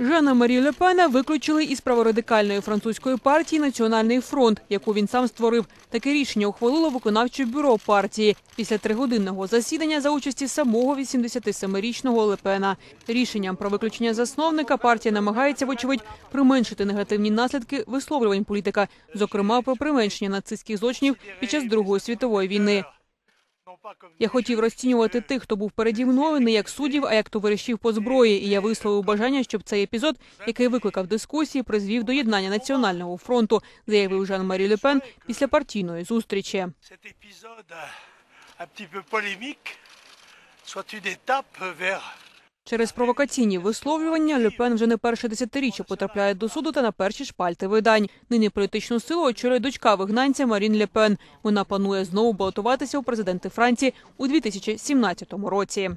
Жана Марі Лепена виключили із праворадикальної французької партії Національний фронт, яку він сам створив. Таке рішення ухвалило виконавче бюро партії після тригодинного засідання за участі самого 87-річного Лепена. Рішенням про виключення засновника партія намагається, вочевидь, применшити негативні наслідки висловлювань політика, зокрема про применшення нацистських злочинів під час Другої світової війни. Я хотів розцінювати тих, хто був переді мною, не як суддів, а як товаришів по зброї. І я висловив бажання, щоб цей епізод, який викликав дискусії, призвів до єднання національного фронту, заявив Жан Марі Лепен після партійної зустрічі. cet épisode а petit peu polémique soit une étape vers Через провокаційні висловлювання Лепен вже не перше десятиріччя потрапляє до суду та на перші шпальти видань. Нині політичну силу очолює дочка вигнанця Марін Лепен. Вона планує знову балотуватися у президенти Франції у 2017 році.